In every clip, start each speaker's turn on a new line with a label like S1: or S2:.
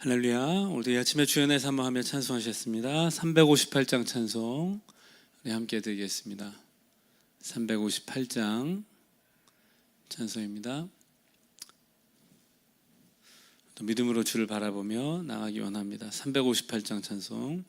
S1: 할렐루야. 오늘도 이 아침에 주연의 한번 하며 찬송하셨습니다. 358장 찬송 우리 함께 드리겠습니다. 358장 찬송입니다. 또 믿음으로 주를 바라보며 나가기 원합니다. 358장 찬송.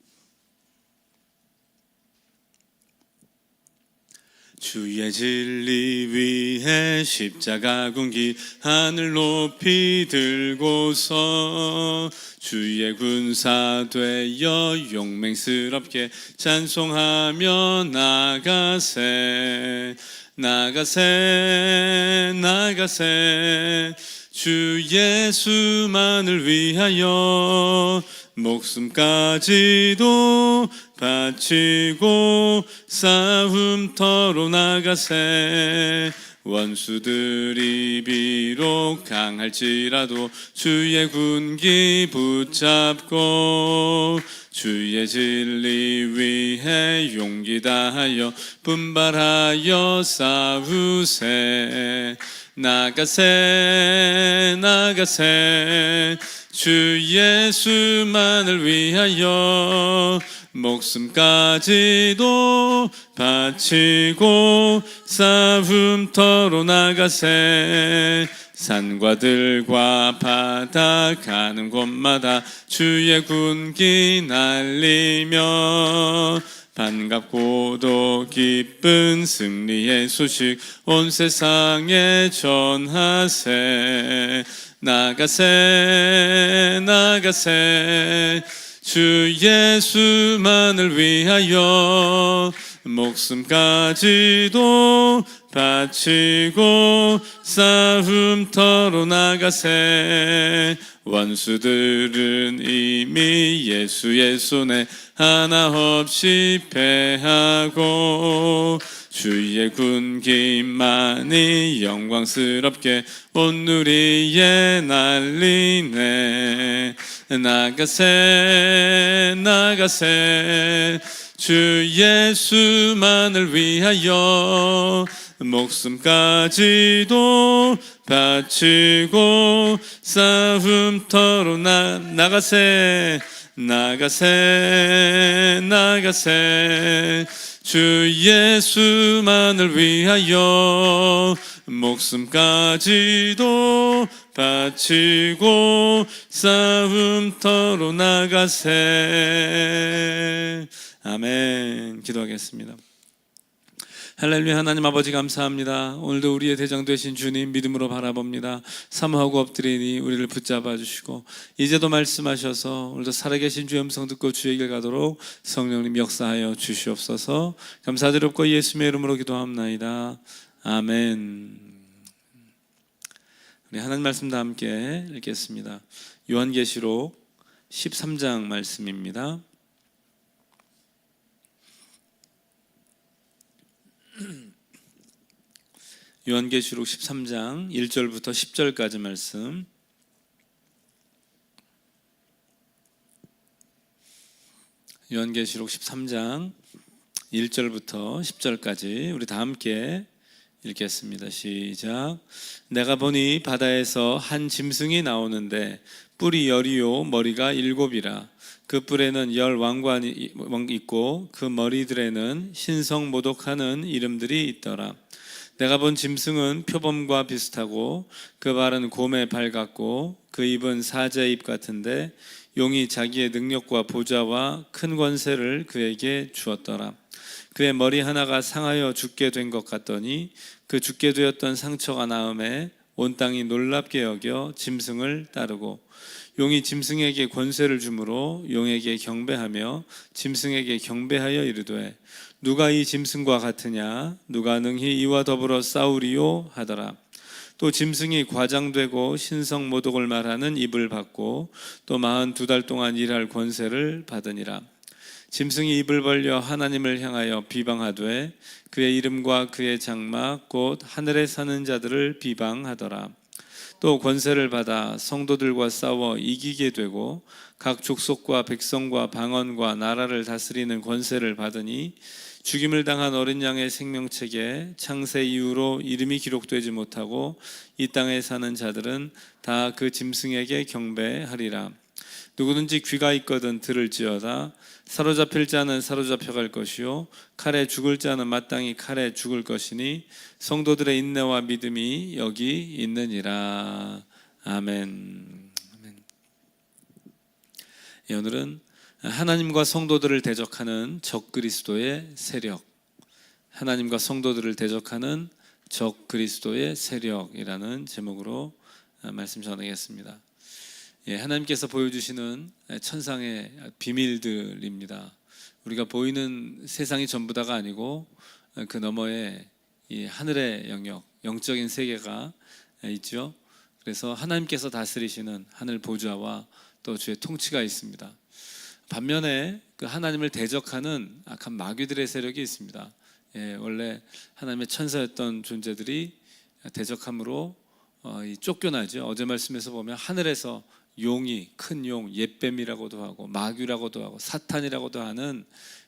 S1: 주의 진리 위해 십자가 군기 하늘 높이 들고서 주의 군사 되어 용맹스럽게 찬송하며 나가세 나가세 나가세. 주 예수만을 위하여 목숨까지도 바치고 싸움터로 나가세. 원수들이 비록 강할지라도 주의 군기 붙잡고 주의 진리 위해 용기 다하여 분발하여 싸우세. 나가세 나가세. 주 예수만을 위하여 목숨까지도 바치고 싸움터로 나가세. 산과 들과 바다 가는 곳마다 주의 군기 날리며 반갑고도 기쁜 승리의 소식 온 세상에 전하세. 나가세 나가세 주 예수만을 위하여 목숨까지도 바치고 싸움터로 나가세 원수들은 이미 예수의 손에 하나 없이 패하고 주의 군기만이 영광스럽게 온 누리에 날리네. 나가세 나가세. 주 예수만을 위하여 목숨까지도 바치고 싸움터로 나, 나가세 나가세 나가세. 주 예수만을 위하여 목숨까지도 바치고 싸움터로 나가세. 아멘. 기도하겠습니다. 할렐루야 하나님 아버지 감사합니다. 오늘도 우리의 대장 되신 주님 믿음으로 바라봅니다. 사모하고 엎드리니 우리를 붙잡아 주시고 이제도 말씀하셔서 오늘도 살아계신 주의 음성 듣고 주의 길 가도록 성령님 역사하여 주시옵소서. 감사드렸고 예수님의 이름으로 기도합나이다. 아멘. 우리 하나님 말씀 다 함께 읽겠습니다. 요한계시록 13장 말씀입니다. 요한계시록 13장 1절부터 10절까지 말씀. 요한계시록 13장 1절부터 10절까지 우리 다 함께 읽겠습니다. 시작. 내가 보니 바다에서 한 짐승이 나오는데 뿔이 열이요 머리가 일곱이라 그 뿔에는 열 왕관이 있고 그 머리들에는 신성 모독하는 이름들이 있더라. 내가 본 짐승은 표범과 비슷하고 그 발은 곰의 발 같고 그 입은 사자의 입 같은데 용이 자기의 능력과 보좌와 큰 권세를 그에게 주었더라. 그의 머리 하나가 상하여 죽게 된 것 같더니 그 죽게 되었던 상처가 나음에 온 땅이 놀랍게 여겨 짐승을 따르고 용이 짐승에게 권세를 주므로 용에게 경배하며 짐승에게 경배하여 이르되 누가 이 짐승과 같으냐? 누가 능히 이와 더불어 싸우리요? 하더라. 또 짐승이 과장되고 신성 모독을 말하는 입을 받고 또 마흔 두 달 동안 일할 권세를 받으니라. 짐승이 입을 벌려 하나님을 향하여 비방하되 그의 이름과 그의 장막 곧 하늘에 사는 자들을 비방하더라. 또 권세를 받아 성도들과 싸워 이기게 되고 각 족속과 백성과 방언과 나라를 다스리는 권세를 받으니 죽임을 당한 어린 양의 생명책에 창세 이후로 이름이 기록되지 못하고 이 땅에 사는 자들은 다 그 짐승에게 경배하리라. 누구든지 귀가 있거든 들을지어다 사로잡힐 자는 사로잡혀 갈 것이요 칼에 죽을 자는 마땅히 칼에 죽을 것이니 성도들의 인내와 믿음이 여기 있느니라 아멘. 아멘. 예, 오늘은 하나님과 성도들을 대적하는 적 그리스도의 세력 하나님과 성도들을 대적하는 적 그리스도의 세력이라는 제목으로 말씀 전하겠습니다. 예, 하나님께서 보여주시는 천상의 비밀들입니다. 우리가 보이는 세상이 전부다가 아니고 그 너머에 이 하늘의 영역, 영적인 세계가 있죠. 그래서 하나님께서 다스리시는 하늘 보좌와 또 주의 통치가 있습니다. 반면에 그 하나님을 대적하는 악한 마귀들의 세력이 있습니다. 예, 원래 하나님의 천사였던 존재들이 대적함으로 어, 이 쫓겨나죠. 어제 말씀에서 보면 하늘에서 용이 큰 용, 옛뱀이라고도 하고 마귀라고도 하고 사탄이라고도 하는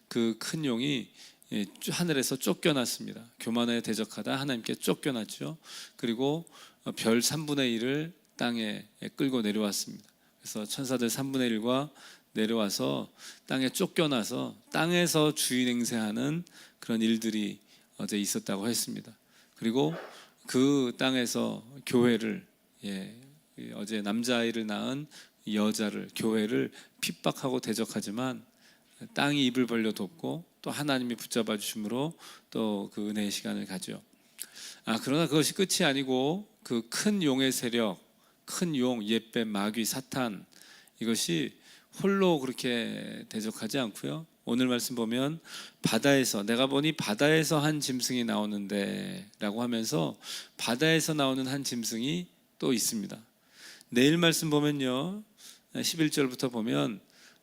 S1: 그 큰 용이 예, 하늘에서 쫓겨났습니다. 교만에 대적하다 하나님께 쫓겨났죠. 그리고 어, 별 3분의 1을 땅에 끌고 내려왔습니다. 그래서 천사들 3분의 1과 내려와서 땅에 쫓겨나서 땅에서 주인 행세하는 그런 일들이 어제 있었다고 했습니다. 그리고 그 땅에서 교회를 예, 어제 남자아이를 낳은 여자를 교회를 핍박하고 대적하지만 땅이 입을 벌려 돕고 또 하나님이 붙잡아 주심으로 또 그 은혜의 시간을 가죠. 아 그러나 그것이 끝이 아니고 그 큰 용의 세력, 큰 용, 옛뱀, 마귀, 사탄 이것이 홀로 그렇게 대적하지 않고요. 오늘 말씀 보면 바다에서 내가 보니 바다에서 한 짐승이 나오는데라고 하면서 바다에서 나오는 한 짐승이 또 있습니다. 내일 말씀 보면요. 11절부터 보면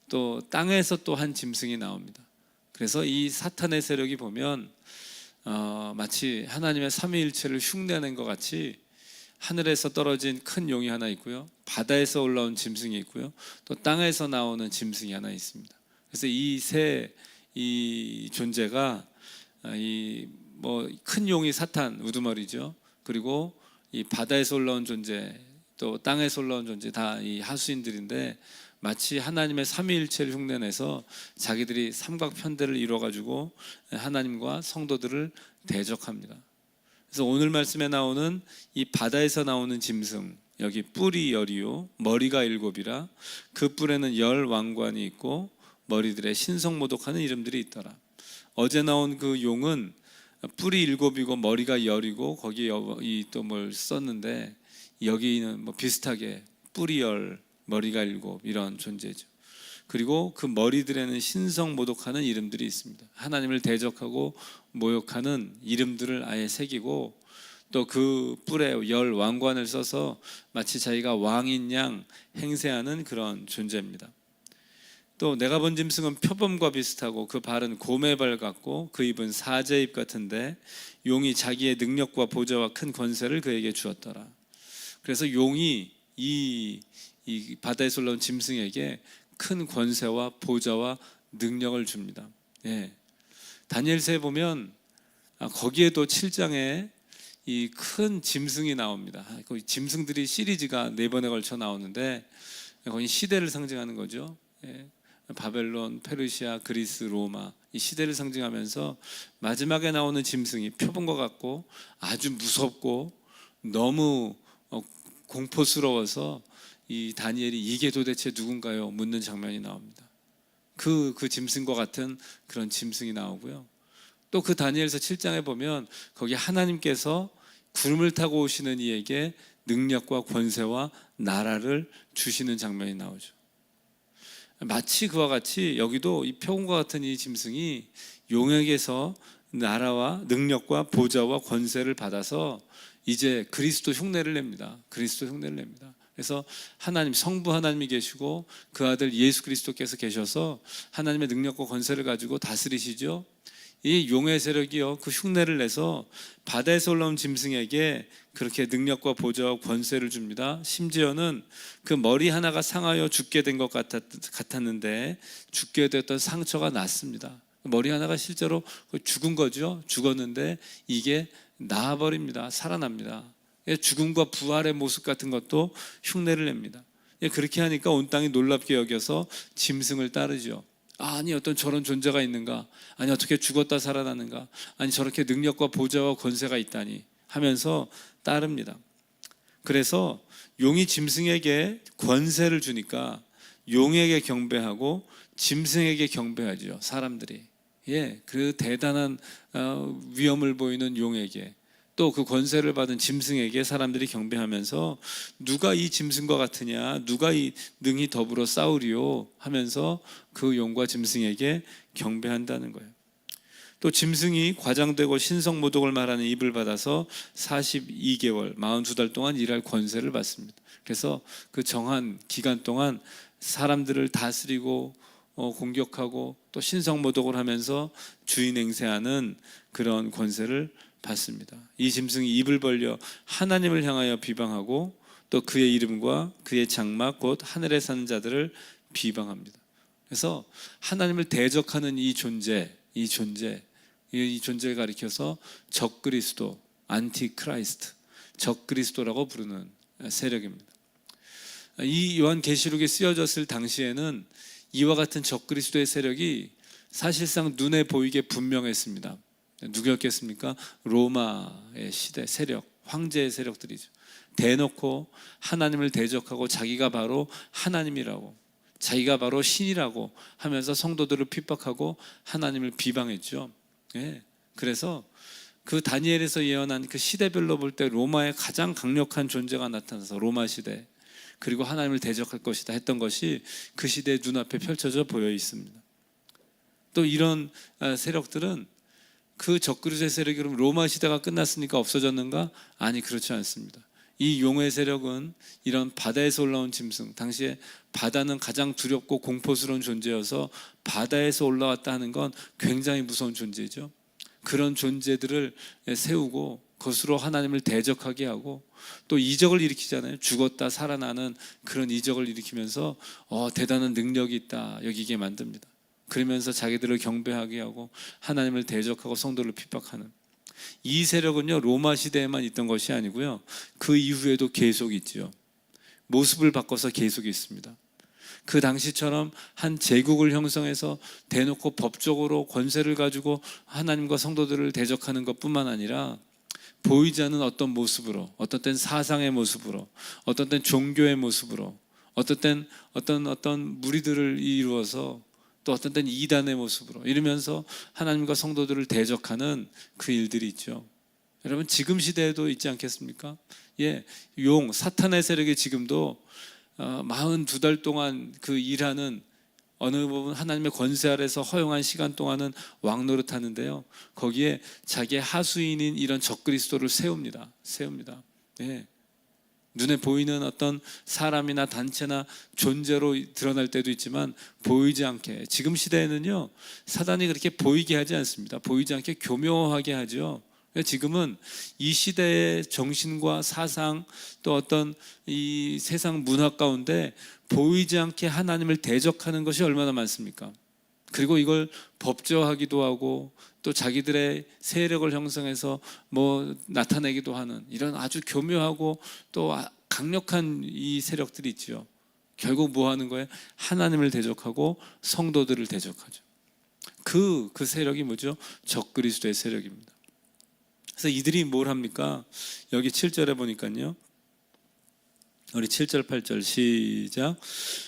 S1: 또 땅에서 또 한 짐승이 나옵니다. 그래서 이 사탄의 세력이 보면 어, 마치 하나님의 삼위일체를 흉내낸 것 같이 하늘에서 떨어진 큰 용이 하나 있고요. 바다에서 올라온 짐승이 있고요. 또 땅에서 나오는 짐승이 하나 있습니다. 그래서 이 세이 존재가 아, 이뭐 큰 용이 사탄 우두머리죠. 그리고 이 바다에서 올라온 존재 또 땅에서 올라온 존재 다 이 하수인들인데 마치 하나님의 삼위일체를 흉내내서 자기들이 삼각편대를 이루어 가지고 하나님과 성도들을 대적합니다. 그래서 오늘 말씀에 나오는 이 바다에서 나오는 짐승 여기 뿔이 열이요 머리가 일곱이라 그 뿔에는 열 왕관이 있고 머리들의 신성모독하는 이름들이 있더라. 어제 나온 그 용은 뿔이 일곱이고 머리가 열이고 거기에 또 뭘 썼는데 여기는 뭐 비슷하게 뿔이 열 머리가 일곱 이런 존재죠. 그리고 그 머리들에는 신성 모독하는 이름들이 있습니다. 하나님을 대적하고 모욕하는 이름들을 아예 새기고 또 그 뿔에 열 왕관을 써서 마치 자기가 왕인 양 행세하는 그런 존재입니다. 또 내가 본 짐승은 표범과 비슷하고 그 발은 곰의 같고 그 입은 사제 입 같은데 용이 자기의 능력과 보좌와 큰 권세를 그에게 주었더라. 그래서 용이 이, 이 바다에서 올라온 짐승에게 큰 권세와 보좌와 능력을 줍니다. 예. 다니엘서에 보면 아, 거기에도 7장에 이 큰 짐승이 나옵니다. 그 짐승들이 시리즈가 네 번에 걸쳐 나오는데 거기 시대를 상징하는 거죠. 예. 바벨론, 페르시아, 그리스, 로마 이 시대를 상징하면서 마지막에 나오는 짐승이 표본과 같고 아주 무섭고 너무 어, 공포스러워서 이 다니엘이 이게 도대체 누군가요? 묻는 장면이 나옵니다. 그, 그 짐승과 같은 그런 짐승이 나오고요. 또 그 다니엘서 7장에 보면 거기 하나님께서 구름을 타고 오시는 이에게 능력과 권세와 나라를 주시는 장면이 나오죠. 마치 그와 같이 여기도 이 표본과 같은 이 짐승이 용에게서 나라와 능력과 보좌와 권세를 받아서 이제 그리스도 흉내를 냅니다. 그리스도 흉내를 냅니다. 그래서 하나님 성부 하나님이 계시고 그 아들 예수 그리스도께서 계셔서 하나님의 능력과 권세를 가지고 다스리시죠. 이 용의 세력이요 그 흉내를 내서 바다에서 올라온 짐승에게 그렇게 능력과 보좌와 권세를 줍니다. 심지어는 그 머리 하나가 상하여 죽게 된 것 같았는데 죽게 됐던 상처가 났습니다. 머리 하나가 실제로 죽은 거죠. 죽었는데 이게 나아버립니다. 살아납니다. 죽음과 부활의 모습 같은 것도 흉내를 냅니다. 예, 그렇게 하니까 온 땅이 놀랍게 여겨서 짐승을 따르죠. 아니 어떤 저런 존재가 있는가? 아니 어떻게 죽었다 살아나는가? 아니 저렇게 능력과 보좌와 권세가 있다니 하면서 따릅니다. 그래서 용이 짐승에게 권세를 주니까 용에게 경배하고 짐승에게 경배하죠. 사람들이. 예, 그 대단한 어, 위험을 보이는 용에게 또 그 권세를 받은 짐승에게 사람들이 경배하면서 누가 이 짐승과 같으냐, 누가 이 능히 더불어 싸우리요 하면서 그 용과 짐승에게 경배한다는 거예요. 또 짐승이 과장되고 신성 모독을 말하는 입을 받아서 42개월, 42달 동안 일할 권세를 받습니다. 그래서 그 정한 기간 동안 사람들을 다스리고 어, 공격하고 또 신성 모독을 하면서 주인 행세하는 그런 권세를 받습니다. 이 짐승이 입을 벌려 하나님을 향하여 비방하고 또 그의 이름과 그의 장막 곧 하늘에 사는 자들을 비방합니다. 그래서 하나님을 대적하는 이 존재, 이 존재, 이 존재를 가리켜서 적그리스도, 안티크라이스트, 적그리스도라고 부르는 세력입니다. 이 요한 계시록이 쓰여졌을 당시에는 이와 같은 적그리스도의 세력이 사실상 눈에 보이게 분명했습니다. 누구였겠습니까? 로마의 시대 세력, 황제의 세력들이죠. 대놓고 하나님을 대적하고 자기가 바로 하나님이라고, 자기가 바로 신이라고 하면서 성도들을 핍박하고 하나님을 비방했죠. 예. 그래서 그 다니엘에서 예언한 그 시대별로 볼 때 로마의 가장 강력한 존재가 나타나서 로마 시대 그리고 하나님을 대적할 것이다 했던 것이 그 시대 눈앞에 펼쳐져 보여 있습니다. 또 이런 아, 세력들은 그 적그리스의 세력이 그럼 로마 시대가 끝났으니까 없어졌는가? 아니 그렇지 않습니다. 이 용의 세력은 이런 바다에서 올라온 짐승, 당시에 바다는 가장 두렵고 공포스러운 존재여서 바다에서 올라왔다 하는 건 굉장히 무서운 존재죠. 그런 존재들을 세우고 것으로 하나님을 대적하게 하고 또 이적을 일으키잖아요. 죽었다 살아나는 그런 이적을 일으키면서 어, 대단한 능력이 있다 여기게 만듭니다. 그러면서 자기들을 경배하게 하고 하나님을 대적하고 성도를 핍박하는 이 세력은요 로마 시대에만 있던 것이 아니고요 그 이후에도 계속 있지요. 모습을 바꿔서 계속 있습니다. 그 당시처럼 한 제국을 형성해서 대놓고 법적으로 권세를 가지고 하나님과 성도들을 대적하는 것뿐만 아니라 보이지 않는 어떤 모습으로, 어떤 땐 사상의 모습으로, 어떤 땐 종교의 모습으로, 어떤 땐 어떤 어떤 무리들을 이루어서 또 어떤 땐 이단의 모습으로 이러면서 하나님과 성도들을 대적하는 그 일들이 있죠. 여러분 지금 시대에도 있지 않겠습니까? 예, 용 사탄의 세력이 지금도 어, 42달 동안 그 일하는 어느 부분 하나님의 권세 아래서 허용한 시간 동안은 왕 노릇 하는데요. 거기에 자기의 하수인인 이런 적그리스도를 세웁니다. 세웁니다. 예. 눈에 보이는 어떤 사람이나 단체나 존재로 드러날 때도 있지만 보이지 않게. 지금 시대에는요 사단이 그렇게 보이게 하지 않습니다. 보이지 않게 교묘하게 하죠. 지금은 이 시대의 정신과 사상 또 어떤 이 세상 문화 가운데 보이지 않게 하나님을 대적하는 것이 얼마나 많습니까? 그리고 이걸 법조하기도 하고 또 자기들의 세력을 형성해서 뭐 나타내기도 하는 이런 아주 교묘하고 또 아- 강력한 이 세력들이 있지요. 결국 뭐 하는 거예요? 하나님을 대적하고 성도들을 대적하죠. 그, 그 세력이 뭐죠? 적그리스도의 세력입니다. 그래서 이들이 뭘 합니까? 여기 7절에 보니까요. 우리 7절 8절 시작.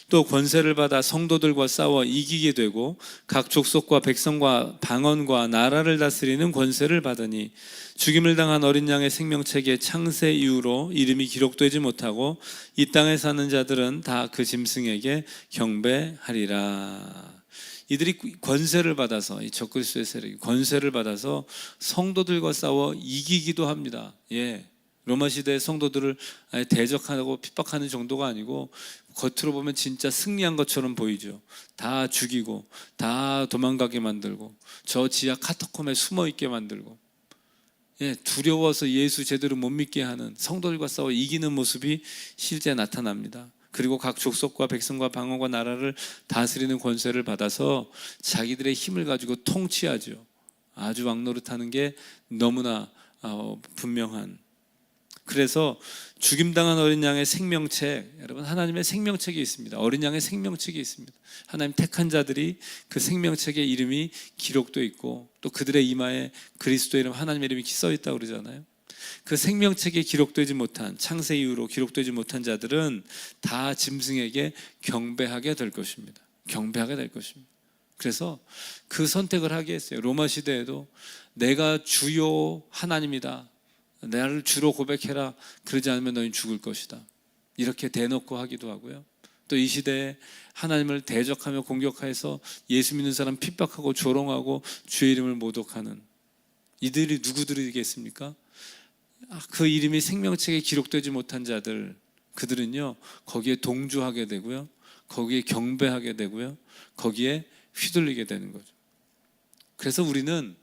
S1: 또 권세를 받아 성도들과 싸워 이기게 되고 각 족속과 백성과 방언과 나라를 다스리는 권세를 받으니 죽임을 당한 어린 양의 생명책에 창세 이후로 이름이 기록되지 못하고 이 땅에 사는 자들은 다 그 짐승에게 경배하리라. 이들이 권세를 받아서 이 적그리스도의 세력이 권세를 받아서 성도들과 싸워 이기기도 합니다. 예. 로마 시대의 성도들을 대적하고 핍박하는 정도가 아니고 겉으로 보면 진짜 승리한 것처럼 보이죠. 다 죽이고 다 도망가게 만들고 저 지하 카타콤에 숨어 있게 만들고 예, 두려워서 예수 제대로 못 믿게 하는 성도들과 싸워 이기는 모습이 실제 나타납니다. 그리고 각 족속과 백성과 방언과 나라를 다스리는 권세를 받아서 자기들의 힘을 가지고 통치하죠. 아주 왕노릇하는 게 너무나 어, 분명한 그래서 죽임당한 어린 양의 생명책, 여러분 하나님의 생명책이 있습니다. 어린 양의 생명책이 있습니다. 하나님 택한 자들이 그 생명책에 이름이 기록돼 있고 또 그들의 이마에 그리스도 이름 하나님의 이름이 써 있다고 그러잖아요. 그 생명책에 기록되지 못한 창세 이후로 기록되지 못한 자들은 다 짐승에게 경배하게 될 것입니다. 경배하게 될 것입니다. 그래서 그 선택을 하게 했어요. 로마 시대에도 내가 주요 하나님이다. 나를 주로 고백해라. 그러지 않으면 너희 죽을 것이다. 이렇게 대놓고 하기도 하고요. 또 이 시대에 하나님을 대적하며 공격해서 예수 믿는 사람 핍박하고 조롱하고 주의 이름을 모독하는 이들이 누구들이겠습니까? 아, 그 이름이 생명책에 기록되지 못한 자들 그들은요 거기에 동조하게 되고요 거기에 경배하게 되고요 거기에 휘둘리게 되는 거죠. 그래서 우리는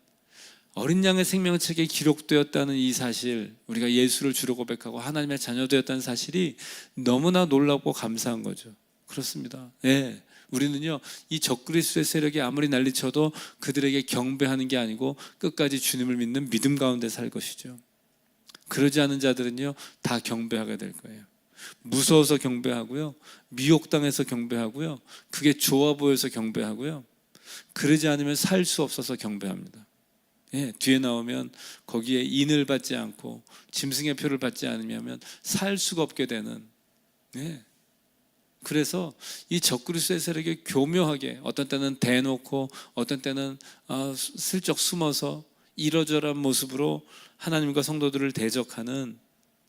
S1: 어린 양의 생명책에 기록되었다는 이 사실, 우리가 예수를 주로 고백하고 하나님의 자녀되었다는 사실이 너무나 놀랍고 감사한 거죠. 그렇습니다. 예. 우리는요, 이 적그리스도의 세력이 아무리 난리쳐도 그들에게 경배하는 게 아니고 끝까지 주님을 믿는 믿음 가운데 살 것이죠. 그러지 않은 자들은요, 다 경배하게 될 거예요. 무서워서 경배하고요, 미혹당해서 경배하고요, 그게 좋아 보여서 경배하고요, 그러지 않으면 살 수 없어서 경배합니다. 예, 뒤에 나오면 거기에 인을 받지 않고 짐승의 표를 받지 않으면 살 수가 없게 되는. 예. 그래서 이 적그리스도의 세력이 교묘하게 어떤 때는 대놓고 어떤 때는 어, 슬쩍 숨어서 이러저러한 모습으로 하나님과 성도들을 대적하는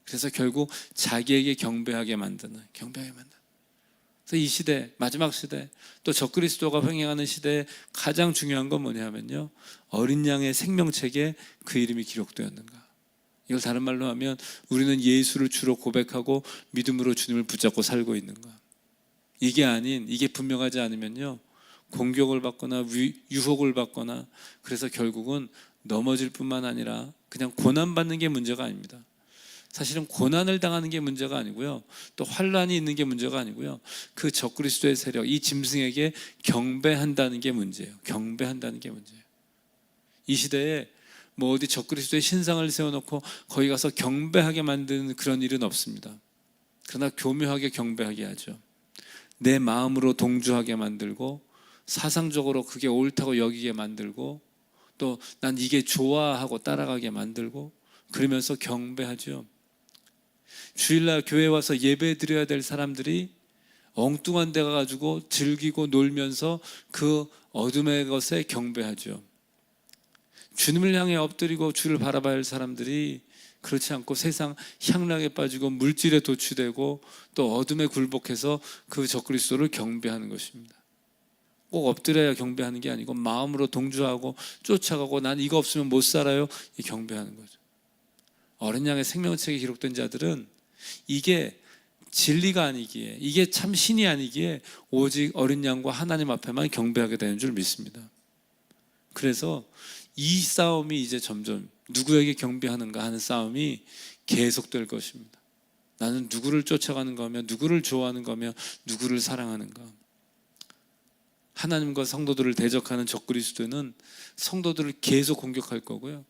S1: 그래서 결국 자기에게 경배하게 만드는 경배하게 만드는 그래서 이 시대 마지막 시대 또 적그리스도가 횡행하는 시대에 가장 중요한 건 뭐냐면요. 어린 양의 생명책에 그 이름이 기록되었는가. 이걸 다른 말로 하면 우리는 예수를 주로 고백하고 믿음으로 주님을 붙잡고 살고 있는가. 이게 아닌 이게 분명하지 않으면요. 공격을 받거나 위- 유혹을 받거나 그래서 결국은 넘어질 뿐만 아니라 그냥 고난 받는 게 문제가 아닙니다. 사실은 고난을 당하는 게 문제가 아니고요. 또 환란이 있는 게 문제가 아니고요. 그 적그리스도의 세력, 이 짐승에게 경배한다는 게 문제예요. 경배한다는 게 문제예요. 이 시대에 뭐 어디 적그리스도의 신상을 세워놓고 거기 가서 경배하게 만드는 그런 일은 없습니다. 그러나 교묘하게 경배하게 하죠. 내 마음으로 동조하게 만들고 사상적으로 그게 옳다고 여기게 만들고 또 난 이게 좋아하고 따라가게 만들고 그러면서 경배하죠. 주일날 교회 와서 예배 드려야 될 사람들이 엉뚱한 데 가가지고 즐기고 놀면서 그 어둠의 것에 경배하죠. 주님을 향해 엎드리고 주를 바라봐야 할 사람들이 그렇지 않고 세상 향락에 빠지고 물질에 도취되고 또 어둠에 굴복해서 그 적그리스도를 경배하는 것입니다. 꼭 엎드려야 경배하는 게 아니고 마음으로 동조하고 쫓아가고 난 이거 없으면 못 살아요. 이 경배하는 거죠. 어린 양의 생명책에 기록된 자들은 이게 진리가 아니기에 이게 참 신이 아니기에 오직 어린 양과 하나님 앞에만 경배하게 되는 줄 믿습니다. 그래서 이 싸움이 이제 점점 누구에게 경배하는가 하는 싸움이 계속될 것입니다. 나는 누구를 쫓아가는 거며 누구를 좋아하는 거며 누구를 사랑하는가. 하나님과 성도들을 대적하는 적그리스도는 성도들을 계속 공격할 거고요.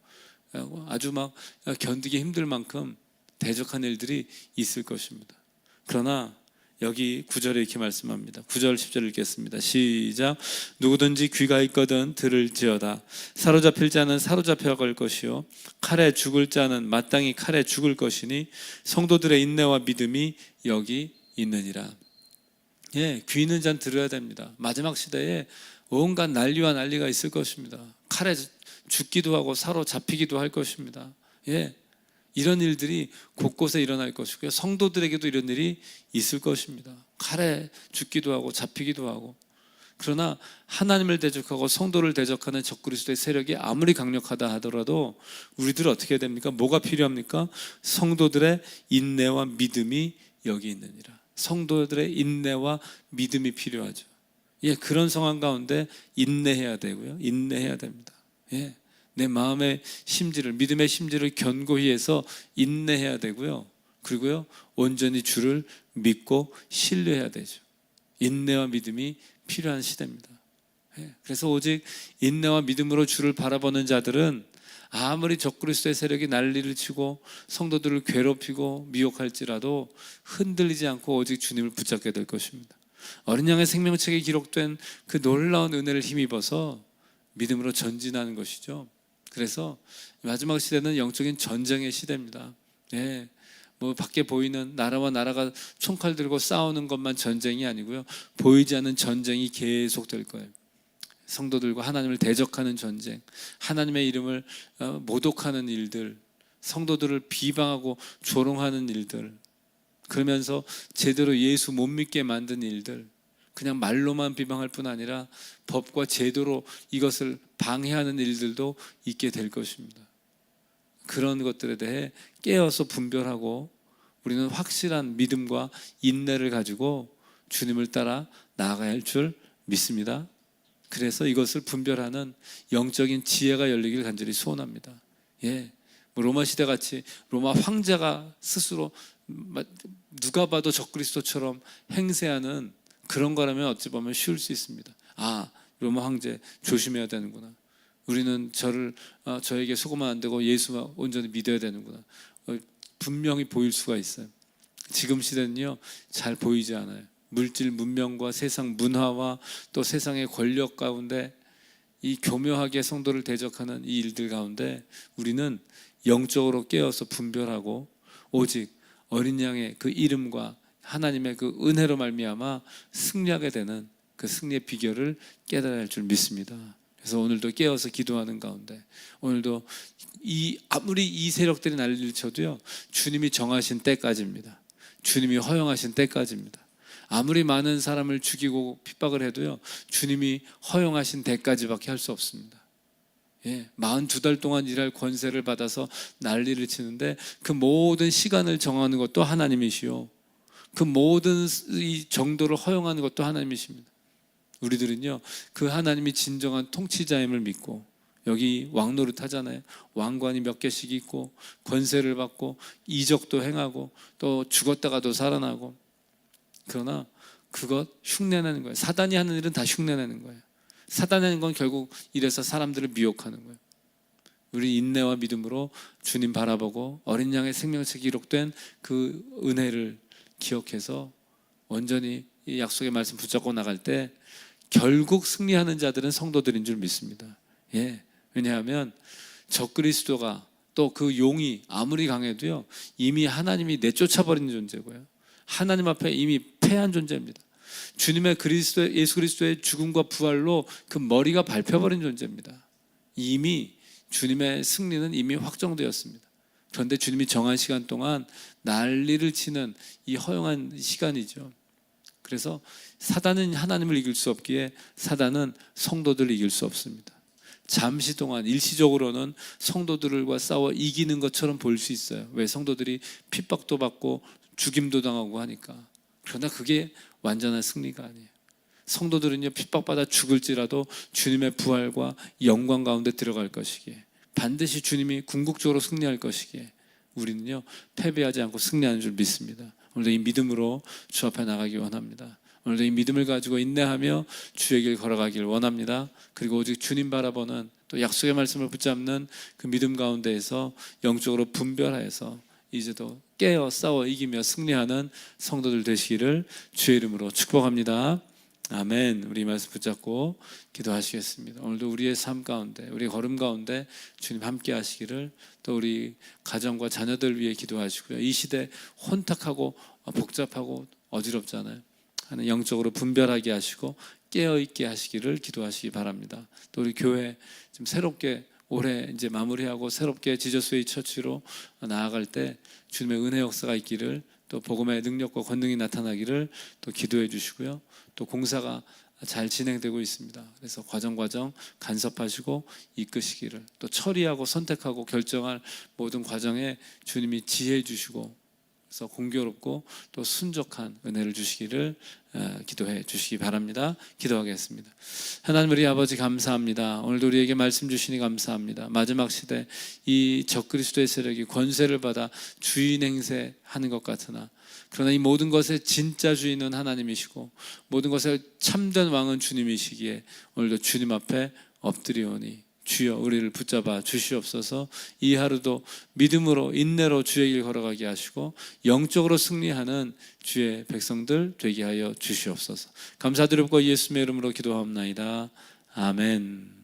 S1: 아주 막 견디기 힘들 만큼 대적한 일들이 있을 것입니다. 그러나 여기 9절에 이렇게 말씀합니다. 9절 10절 읽겠습니다. 시작. 누구든지 귀가 있거든 들을 지어다. 사로잡힐 자는 사로잡혀 갈 것이요 칼에 죽을 자는 마땅히 칼에 죽을 것이니 성도들의 인내와 믿음이 여기 있느니라. 예, 귀 있는 자는 들어야 됩니다. 마지막 시대에 온갖 난리와 난리가 있을 것입니다. 칼에 죽기도 하고 사로잡히기도 할 것입니다. 예. 이런 일들이 곳곳에 일어날 것이고요. 성도들에게도 이런 일이 있을 것입니다. 칼에 죽기도 하고 잡히기도 하고. 그러나 하나님을 대적하고 성도를 대적하는 적그리스도의 세력이 아무리 강력하다 하더라도 우리들 어떻게 해야 됩니까? 뭐가 필요합니까? 성도들의 인내와 믿음이 여기 있느니라. 성도들의 인내와 믿음이 필요하죠. 예, 그런 상황 가운데 인내해야 되고요. 인내해야 됩니다. 예. 내 마음의 심지를 믿음의 심지를 견고히 해서 인내해야 되고요. 그리고요. 온전히 주를 믿고 신뢰해야 되죠. 인내와 믿음이 필요한 시대입니다. 예, 그래서 오직 인내와 믿음으로 주를 바라보는 자들은 아무리 적그리스도의 세력이 난리를 치고 성도들을 괴롭히고 미혹할지라도 흔들리지 않고 오직 주님을 붙잡게 될 것입니다. 어린 양의 생명책에 기록된 그 놀라운 은혜를 힘입어서 믿음으로 전진하는 것이죠. 그래서 마지막 시대는 영적인 전쟁의 시대입니다. 예. 뭐 밖에 보이는 나라와 나라가 총칼 들고 싸우는 것만 전쟁이 아니고요. 보이지 않는 전쟁이 계속 될 거예요. 성도들과 하나님을 대적하는 전쟁, 하나님의 이름을 어, 모독하는 일들, 성도들을 비방하고 조롱하는 일들, 그러면서 제대로 예수 못 믿게 만든 일들, 그냥 말로만 비방할 뿐 아니라 법과 제도로 이것을 방해하는 일들도 있게 될 것입니다. 그런 것들에 대해 깨어서 분별하고 우리는 확실한 믿음과 인내를 가지고 주님을 따라 나아가야 할 줄 믿습니다. 그래서 이것을 분별하는 영적인 지혜가 열리길 간절히 소원합니다. 예. 뭐 로마 시대 같이 로마 황제가 스스로 누가 봐도 적그리스도처럼 행세하는 그런 거라면 어찌 보면 쉬울 수 있습니다. 아, 로마 황제 조심해야 되는구나. 우리는 저를 어, 저에게 속으면 안 되고 예수만 온전히 믿어야 되는구나. 어, 분명히 보일 수가 있어요. 지금 시대는요 잘 보이지 않아요. 물질 문명과 세상 문화와 또 세상의 권력 가운데 이 교묘하게 성도를 대적하는 이 일들 가운데 우리는 영적으로 깨어서 분별하고 오직 어린 양의 그 이름과 하나님의 그 은혜로 말미암아 승리하게 되는 그 승리의 비결을 깨달아야 할 줄 믿습니다. 그래서 오늘도 깨어서 기도하는 가운데 오늘도 이 아무리 이 세력들이 난리를 쳐도요 주님이 정하신 때까지입니다. 주님이 허용하신 때까지입니다. 아무리 많은 사람을 죽이고 핍박을 해도요 주님이 허용하신 때까지밖에 할 수 없습니다. 예, 42달 동안 일할 권세를 받아서 난리를 치는데 그 모든 시간을 정하는 것도 하나님이시요. 그 모든 이 정도를 허용하는 것도 하나님이십니다. 우리들은요 그 하나님이 진정한 통치자임을 믿고 여기 왕노릇 하잖아요. 왕관이 몇 개씩 있고 권세를 받고 이적도 행하고 또 죽었다가도 살아나고 그러나 그것 흉내내는 거예요. 사단이 하는 일은 다 흉내내는 거예요. 사단이 하는 건 결국 이래서 사람들을 미혹하는 거예요. 우리 인내와 믿음으로 주님 바라보고 어린 양의 생명책 기록된 그 은혜를 기억해서 온전히 이 약속의 말씀 붙잡고 나갈 때 결국 승리하는 자들은 성도들인 줄 믿습니다. 예. 왜냐하면 적그리스도가 또 그 용이 아무리 강해도요 이미 하나님이 내쫓아버린 존재고요 하나님 앞에 이미 패한 존재입니다. 주님의 그리스도 예수 그리스도의 죽음과 부활로 그 머리가 밟혀버린 존재입니다. 이미 주님의 승리는 이미 확정되었습니다. 그런데 주님이 정한 시간 동안 난리를 치는 이 허용한 시간이죠. 그래서 사단은 하나님을 이길 수 없기에 사단은 성도들을 이길 수 없습니다. 잠시 동안 일시적으로는 성도들과 싸워 이기는 것처럼 보일 수 있어요. 왜 성도들이 핍박도 받고 죽임도 당하고 하니까. 그러나 그게 완전한 승리가 아니에요. 성도들은요 핍박받아 죽을지라도 주님의 부활과 영광 가운데 들어갈 것이기에 반드시 주님이 궁극적으로 승리할 것이기에 우리는요 패배하지 않고 승리하는 줄 믿습니다. 오늘도 이 믿음으로 주 앞에 나가기 원합니다. 오늘도 이 믿음을 가지고 인내하며 주의 길 걸어가길 원합니다. 그리고 오직 주님 바라보는 또 약속의 말씀을 붙잡는 그 믿음 가운데에서 영적으로 분별하여서 이제도 깨어 싸워 이기며 승리하는 성도들 되시기를 주의 이름으로 축복합니다. 아멘. 우리 말씀 붙잡고 기도하시겠습니다. 오늘도 우리의 삶 가운데, 우리 걸음 가운데 주님 함께 하시기를 또 우리 가정과 자녀들 위해 기도하시고요. 이 시대 혼탁하고 복잡하고 어지럽잖아요. 하는 영적으로 분별하게 하시고 깨어 있게 하시기를 기도하시기 바랍니다. 또 우리 교회 좀 새롭게 올해 이제 마무리하고 새롭게 지저스웨이 처치로 나아갈 때 주님의 은혜 역사가 있기를 또 복음의 능력과 권능이 나타나기를 또 기도해 주시고요. 또 공사가 잘 진행되고 있습니다. 그래서 과정 과정 간섭하시고 이끄시기를 또 처리하고 선택하고 결정할 모든 과정에 주님이 지혜 주시고 그래서 공교롭고 또 순적한 은혜를 주시기를 어, 기도해 주시기 바랍니다. 기도하겠습니다. 하나님 우리 아버지 감사합니다. 오늘도 우리에게 말씀 주시니 감사합니다. 마지막 시대 이 적그리스도의 세력이 권세를 받아 주인 행세하는 것 같으나 그러나 이 모든 것의 진짜 주인은 하나님이시고 모든 것의 참된 왕은 주님이시기에 오늘도 주님 앞에 엎드리오니 주여 우리를 붙잡아 주시옵소서. 이 하루도 믿음으로 인내로 주의 길 걸어가게 하시고 영적으로 승리하는 주의 백성들 되게 하여 주시옵소서. 감사드리고 예수님의 이름으로 기도하옵나이다. 아멘.